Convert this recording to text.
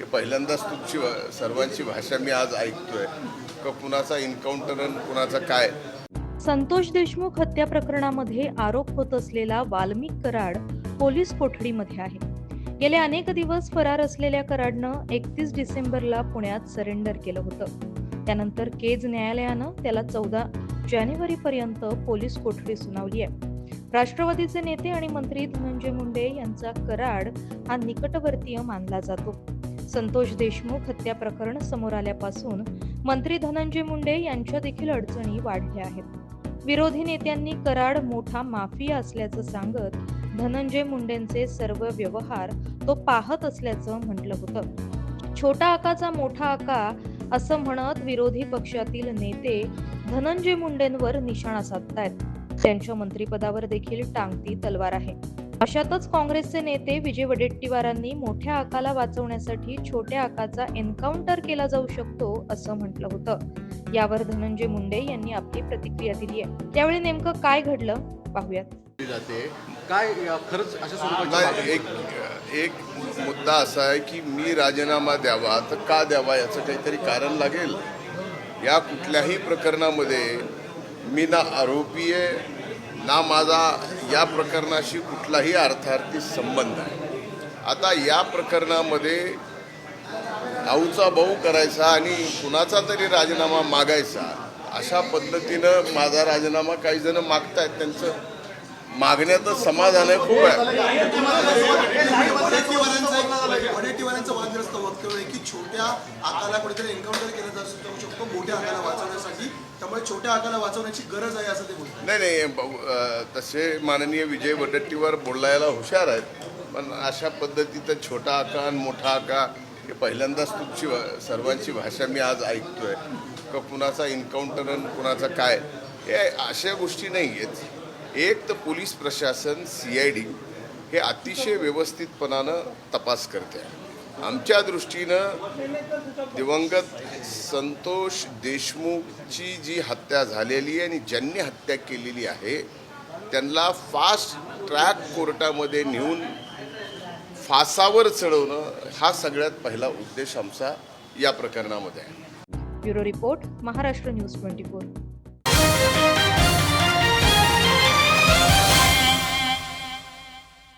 की पहिल्यांदाच तुमची सर्वांची भाषा मी आज ऐकतोय. का कुणाचा इन्काउंटर आणि कुणाचा काय? संतोष देशमुख हत्या प्रकरणामध्ये आरोप होत असलेला वाल्मिक कराड पोलीस कोठडीमध्ये आहे. गेले अनेक दिवस फरार असलेल्या कराडनं एकतीस डिसेंबरला पुण्यात सरेंडर केलं होतं. त्यानंतर केज न्यायालयानं त्याला चौदा जानेवारीपर्यंत पोलीस कोठडी सुनावली आहे. राष्ट्रवादीचे नेते आणि मंत्री धनंजय मुंडे यांचा कराड हा निकटवर्तीय मानला जातो. संतोष देशमुख हत्या प्रकरण समोर आल्यापासून मंत्री धनंजय मुंडे यांच्या देखील अडचणी वाढल्या आहेत. विरोधी नेत्यांनी कराड मोठा माफिया असल्याचं सांगत धनंजय मुंडेंचे सर्व व्यवहार तो पाहत असल्याचं म्हटलं होतं. छोटा आकाचा मोठा आका असं म्हणत विरोधी पक्षातील नेते धनंजय मुंडेंवर निशाणा साधतायत. त्यांच्या मंत्रिपदावर देखील टांगती तलवार आहे. अशातच काँग्रेसचे नेते विजय वडेट्टीवारांनी मोठ्या आकाला वाचवण्यासाठी छोट्या आकाचा एन्काउंटर केला जाऊ शकतो असं म्हटलं होतं. यावर धनंजय मुंडे यांनी आपली प्रतिक्रिया दिली आहे. त्यावेळी नेमकं काय घडलं? पाहूयात. जाते. काय खरंच अशा स्वरूपाची नाही, मागणी एक एक मुद्दा असा आहे की मी राजीनामा द्यावा तर का द्यावा याचं काहीतरी कारण लागेल? या कुठल्याही प्रकरणामध्ये मी ना आरोपी आहे ना माझा या प्रकरणाशी कुठलाही अर्थार्थी संबंध आहे आता या प्रकरणामध्ये भाऊचा भाऊ करायचा आणि कुणाचा तरी राजीनामा मागायचा अशा पद्धतीनं माझा राजीनामा काही जण मागतायत त्यांचं मागण्यातच समाधान आहे खूप आहे. की छोट्या आकाला कुठेतरी एन्काउंटर केलं जाऊ शकतो मोठ्या आकाला वाचवण्यासाठी. त्यामुळे छोट्या आकाला वाचवण्याची गरज आहे असं ते बोलतात. नाही नाही तसे माननीय विजय वडेट्टीवार बोलायला हुशार आहेत पण अशा पद्धतीचं छोटा आका आणि मोठा आका हे पहिल्यांदाच तुमची सर्वांची भाषा मी आज ऐकतोय. का कुणाचा इन्काउंटर आणि कुणाचा काय? हे अशा गोष्टी नाही आहेत एक तर पोलीस प्रशासन सी आय डी हे अतिशय व्यवस्थितपणानं तपास करते. आहे आमच्या दृष्टीनं दिवंगत संतोष देशमुखची जी हत्या झालेली आहे आणि ज्यांनी हत्या केलेली आहे त्यांना फास्ट ट्रॅक कोर्टामध्ये नेऊन फासावर चढवणं हा सगळ्यात पहिला उद्देश आमचा या प्रकरणामध्ये आहे. Bureau report Maharashtra news twenty four.